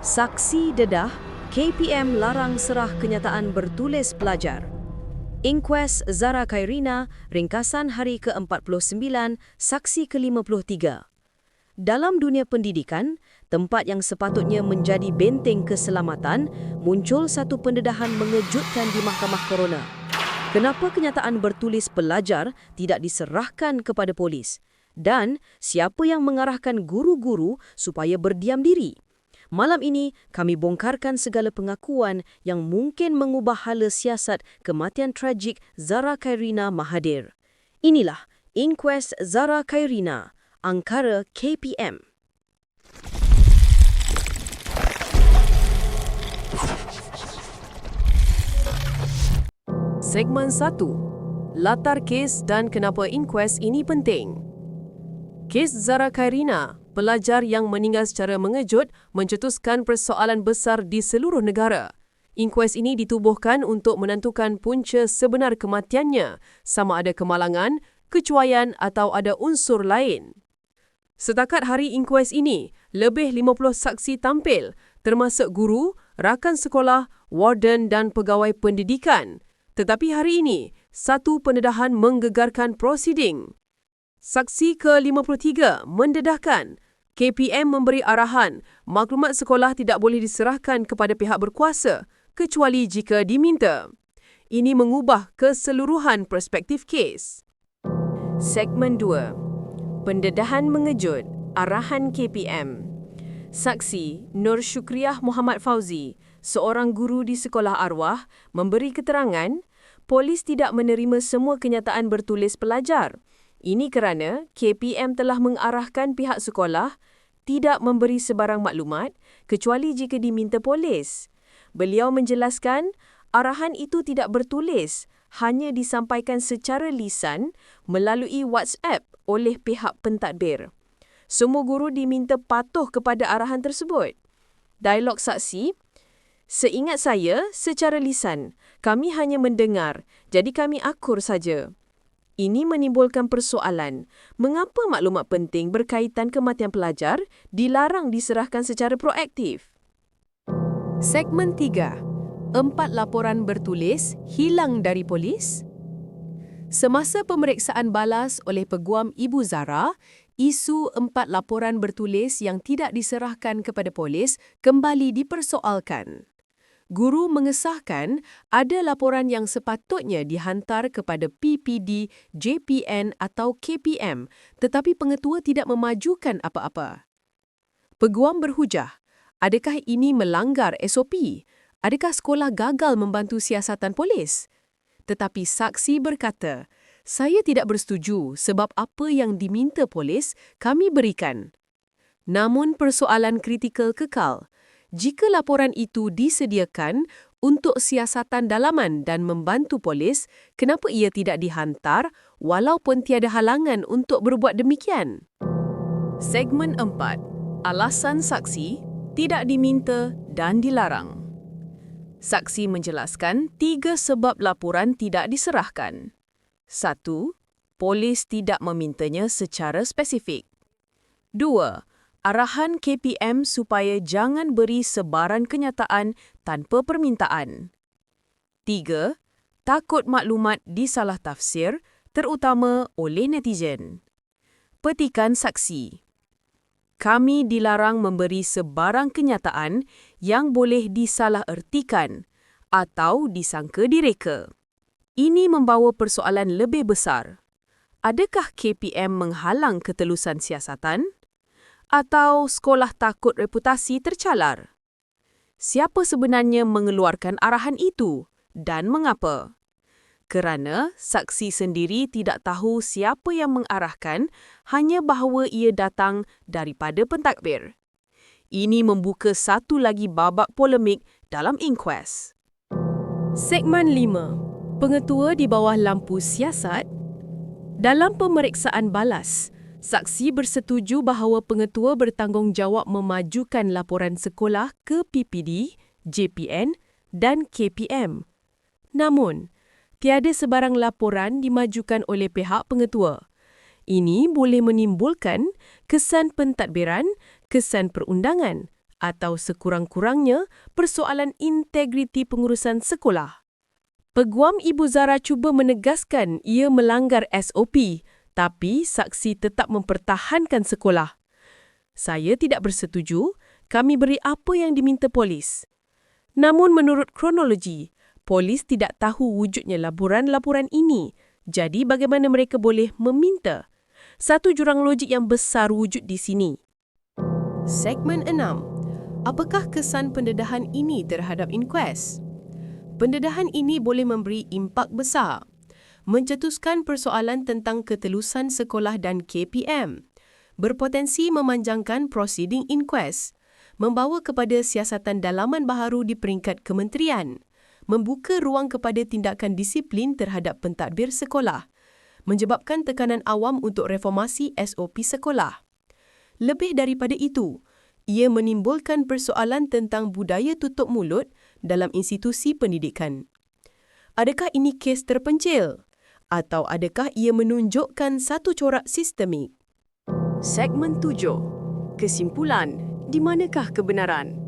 Saksi dedah, KPM larang serah kenyataan bertulis pelajar. Inquest Zara Khairina, ringkasan hari ke-49, saksi ke-53. Dalam dunia pendidikan, tempat yang sepatutnya menjadi benteng keselamatan, muncul satu pendedahan mengejutkan di Mahkamah Corona. Kenapa kenyataan bertulis pelajar tidak diserahkan kepada polis? Dan siapa yang mengarahkan guru-guru supaya berdiam diri? Malam ini, kami bongkarkan segala pengakuan yang mungkin mengubah hala siasat kematian tragik Zara Khairina Mahathir. Inilah Inquest Zara Khairina, Angkara KPM. Segmen 1. Latar kes dan kenapa inquest ini penting. Kes Zara Khairina, pelajar yang meninggal secara mengejut, mencetuskan persoalan besar di seluruh negara. Inkues ini ditubuhkan untuk menentukan punca sebenar kematiannya, sama ada kemalangan, kecuaian atau ada unsur lain. Setakat hari inkues ini, lebih 50 saksi tampil, termasuk guru, rakan sekolah, warden dan pegawai pendidikan. Tetapi hari ini, satu pendedahan menggegarkan prosiding. Saksi ke-53 mendedahkan KPM memberi arahan maklumat sekolah tidak boleh diserahkan kepada pihak berkuasa kecuali jika diminta. Ini mengubah keseluruhan perspektif kes. Segmen 2. Pendedahan mengejut, arahan KPM. Saksi Nur Syukriah Muhammad Fauzi, seorang guru di sekolah arwah, memberi keterangan polis tidak menerima semua kenyataan bertulis pelajar ini kerana KPM telah mengarahkan pihak sekolah tidak memberi sebarang maklumat kecuali jika diminta polis. Beliau menjelaskan arahan itu tidak bertulis, hanya disampaikan secara lisan melalui WhatsApp oleh pihak pentadbir. Semua guru diminta patuh kepada arahan tersebut. Dialog saksi, seingat saya secara lisan, kami hanya mendengar, jadi kami akur saja. Ini menimbulkan persoalan, mengapa maklumat penting berkaitan kematian pelajar dilarang diserahkan secara proaktif? Segmen 3. Empat laporan bertulis hilang dari polis? Semasa pemeriksaan balas oleh Peguam Ibu Zara, isu empat laporan bertulis yang tidak diserahkan kepada polis kembali dipersoalkan guru mengesahkan ada laporan yang sepatutnya dihantar kepada PPD, JPN atau KPM tetapi pengetua tidak memajukan apa-apa. Peguam berhujah, adakah ini melanggar SOP? Adakah sekolah gagal membantu siasatan polis? Tetapi saksi berkata, saya tidak bersetuju sebab apa yang diminta polis kami berikan. Namun persoalan kritikal kekal, jika laporan itu disediakan untuk siasatan dalaman dan membantu polis, kenapa ia tidak dihantar walaupun tiada halangan untuk berbuat demikian? Segmen 4. Alasan saksi tidak diminta dan dilarang. Saksi menjelaskan tiga sebab laporan tidak diserahkan. Satu, Polis tidak memintanya secara spesifik. Dua, arahan KPM supaya jangan beri sebaran kenyataan tanpa permintaan. 3. Takut maklumat disalah tafsir terutama oleh netizen. Petikan saksi. Kami dilarang memberi sebarang kenyataan yang boleh disalah ertikan atau disangka direka. Ini membawa persoalan lebih besar. Adakah KPM menghalang ketelusan siasatan? Atau sekolah takut reputasi tercalar? Siapa sebenarnya mengeluarkan arahan itu dan mengapa? Kerana saksi sendiri tidak tahu siapa yang mengarahkan hanya bahawa ia datang daripada pentadbir. Ini membuka satu lagi babak polemik dalam inquest. Segmen 5. Pengetua di bawah lampu siasat dalam pemeriksaan balas, Saksi bersetuju bahawa pengetua bertanggungjawab memajukan laporan sekolah ke PPD, JPN dan KPM. Namun, tiada sebarang laporan dimajukan oleh pihak pengetua. Ini boleh menimbulkan kesan pentadbiran, kesan perundangan atau sekurang-kurangnya persoalan integriti pengurusan sekolah. Peguam Ibu Zara cuba menegaskan ia melanggar SOP tapi saksi tetap mempertahankan sekolah. Saya tidak bersetuju, kami beri apa yang diminta polis. Namun menurut kronologi, polis tidak tahu wujudnya laporan-laporan ini. Jadi bagaimana mereka boleh meminta? Satu jurang logik yang besar wujud di sini. Segmen 6. Apakah kesan pendedahan ini terhadap inquest? Pendedahan ini boleh memberi impak besar. Mencetuskan persoalan tentang ketelusan sekolah dan KPM. Berpotensi memanjangkan proceeding inquest. Membawa kepada siasatan dalaman baharu di peringkat kementerian. Membuka ruang kepada tindakan disiplin terhadap pentadbir sekolah. Menyebabkan tekanan awam untuk reformasi SOP sekolah. Lebih daripada itu, ia menimbulkan persoalan tentang budaya tutup mulut dalam institusi pendidikan. Adakah ini kes terpencil? Atau adakah ia menunjukkan satu corak sistemik? Segmen 7. Kesimpulan, di manakah kebenaran?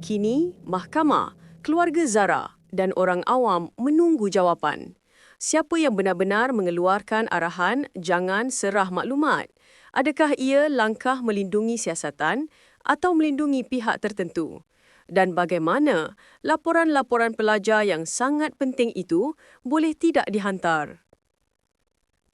Kini, mahkamah, keluarga Zara dan orang awam menunggu jawapan. Siapa yang benar-benar mengeluarkan arahan jangan serah maklumat? Adakah ia langkah melindungi siasatan atau melindungi pihak tertentu? Dan bagaimana laporan-laporan pelajar yang sangat penting itu boleh tidak dihantar?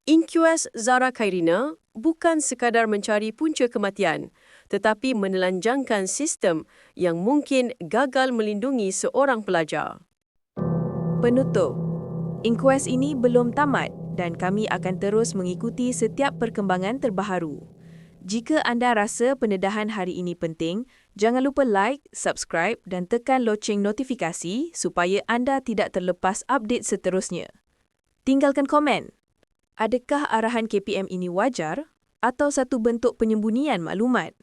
Inquest Zara Khairina bukan sekadar mencari punca kematian, tetapi menelanjangkan sistem yang mungkin gagal melindungi seorang pelajar. Penutup, inquest ini belum tamat dan kami akan terus mengikuti setiap perkembangan terbaharu. Jika anda rasa pendedahan hari ini penting, jangan lupa like, subscribe dan tekan loceng notifikasi supaya anda tidak terlepas update seterusnya. Tinggalkan komen. Adakah arahan KPM ini wajar atau satu bentuk penyembunyian maklumat?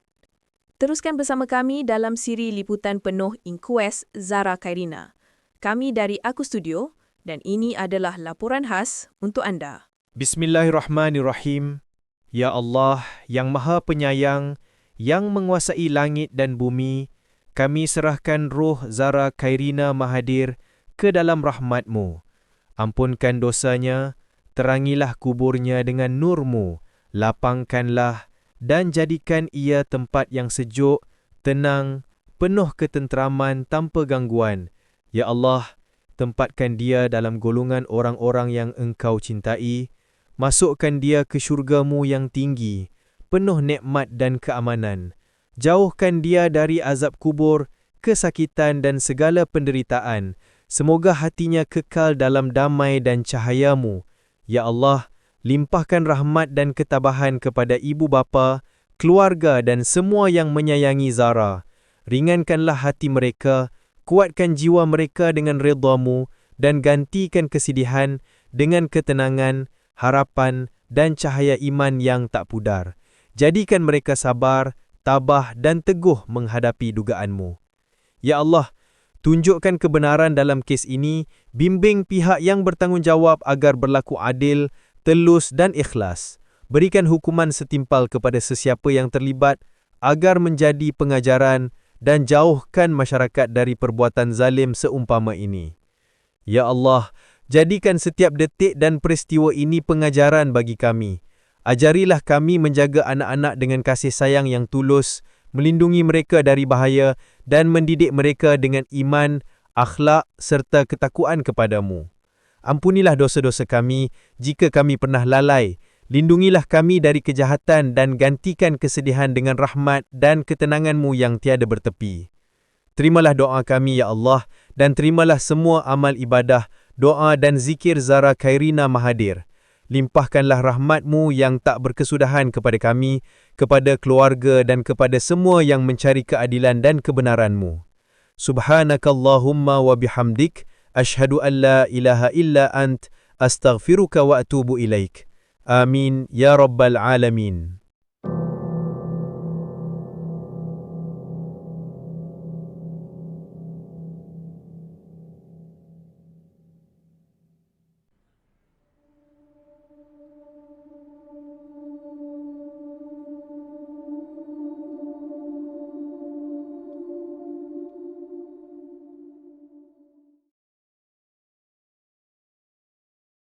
Teruskan bersama kami dalam siri liputan penuh Inquest Zara Kairina. Kami dari Aku Studio dan ini adalah laporan khas untuk anda. Bismillahirrahmanirrahim. Ya Allah yang Maha Penyayang, yang menguasai langit dan bumi, kami serahkan roh Zara Kairina Mahadir ke dalam rahmatmu. Ampunkan dosanya, terangilah kuburnya dengan nurmu, lapangkanlah dan jadikan ia tempat yang sejuk, tenang, penuh ketenteraman tanpa gangguan. Ya Allah, tempatkan dia dalam golongan orang-orang yang engkau cintai, masukkan dia ke syurgamu yang tinggi, penuh nikmat dan keamanan. Jauhkan dia dari azab kubur, kesakitan dan segala penderitaan. Semoga hatinya kekal dalam damai dan cahayamu. Ya Allah, limpahkan rahmat dan ketabahan kepada ibu bapa, keluarga dan semua yang menyayangi Zara. Ringankanlah hati mereka, kuatkan jiwa mereka dengan redamu dan gantikan kesedihan dengan ketenangan, harapan dan cahaya iman yang tak pudar. Jadikan mereka sabar, tabah dan teguh menghadapi dugaanmu. Ya Allah, tunjukkan kebenaran dalam kes ini, bimbing pihak yang bertanggungjawab agar berlaku adil, telus dan ikhlas. Berikan hukuman setimpal kepada sesiapa yang terlibat agar menjadi pengajaran dan jauhkan masyarakat dari perbuatan zalim seumpama ini. Ya Allah, jadikan setiap detik dan peristiwa ini pengajaran bagi kami. Ajarilah kami menjaga anak-anak dengan kasih sayang yang tulus, melindungi mereka dari bahaya dan mendidik mereka dengan iman, akhlak serta ketakuan kepadamu. Ampunilah dosa-dosa kami jika kami pernah lalai. Lindungilah kami dari kejahatan dan gantikan kesedihan dengan rahmat dan ketenanganmu yang tiada bertepi. Terimalah doa kami, Ya Allah, dan terimalah semua amal ibadah, doa dan zikir Zara Khairina Mahadir limpahkanlah rahmatmu yang tak berkesudahan kepada kami, kepada keluarga dan kepada semua yang mencari keadilan dan kebenaranmu. Subhanakallahumma wa bihamdik, ashhadu an la ilaha illa ant, astaghfiruka wa atubu ilaik. Amin ya rabbal alamin.